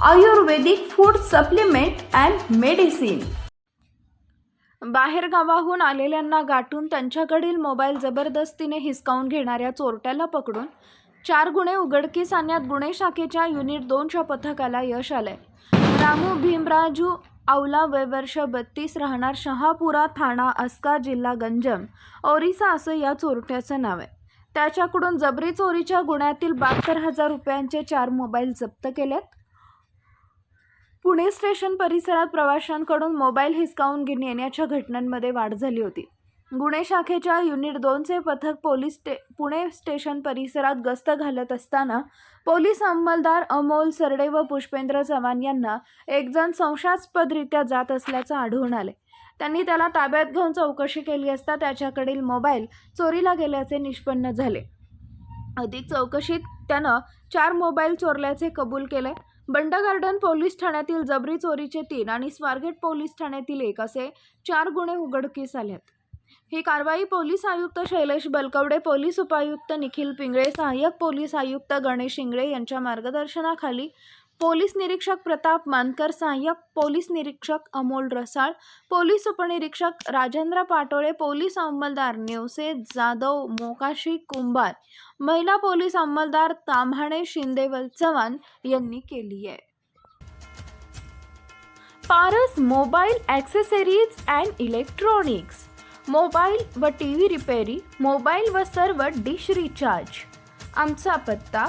Ayurvedic food supplement and medicine बाहेरगावाहून आलेल्यांना गाठून त्यांच्याकडील मोबाईल जबरदस्तीने हिसकावून घेणाऱ्या चोरट्याला पकडून चार गुन्हे उघडकीस आणण्यात गुन्हे शाखेच्या युनिट दोनच्या पथकाला यश आलंय. रामू भीमराजू आवला वय वर्ष बत्तीस राहणार शहापुरा ठाणा अस्का जिल्हा गंजम ओरिसा असं या चोरट्याचं नाव आहे. त्याच्याकडून जबरी चोरीच्या गुन्ह्यातील बहात्तर हजार रुपयांचे चार मोबाईल जप्त केलेत. पुणे स्टेशन परिसरात प्रवाशांकडून मोबाईल हिसकावून घेऊन येण्याच्या घटनांमध्ये वाढ झाली होती. गुन्हे शाखेच्या युनिट दोनचे पथक पोलीस स्टे पुणे स्टेशन परिसरात गस्त घालत असताना पोलीस अंमलदार अमोल सरडे व पुष्पेंद्र चव्हाण यांना एकजण संशयास्पदरित्या जात असल्याचं आढळून आले. त्यांनी त्याला ताब्यात घेऊन चौकशी केली असता त्याच्याकडील मोबाईल चोरीला गेल्याचे निष्पन्न झाले. अधिक चौकशीत त्यानं चार मोबाईल चोरल्याचे कबूल केले. बंड गार्डन पोलीस ठाण्यातील जबरी चोरीचे तीन आणि स्वारगेट पोलीस ठाण्यातील एक असे चार गुन्हे उघडकीस आलेत. ही कारवाई पोलीस आयुक्त शैलेश बलकवडे पोलीस उपायुक्त निखिल पिंगळे सहाय्यक पोलीस आयुक्त गणेश इंगळे यांच्या मार्गदर्शनाखाली पोलीस निरीक्षक प्रताप मानकर सहाय्यक पोलीस निरीक्षक अमोल रसाळ पोलीस उपनिरीक्षक राजेंद्र पाटोळे पोलीस अंमलदार नेवसे जाधव मोकाशी कुंभार महिला पोलीस अंमलदार ताम्हाणे शिंदेवल चव्हाण यांनी केली आहे. Paras mobile accessories and electronics. Mobile व टी व्ही रिपेरी मोबाईल व सर्व डिश रिचार्ज. आमचा पत्ता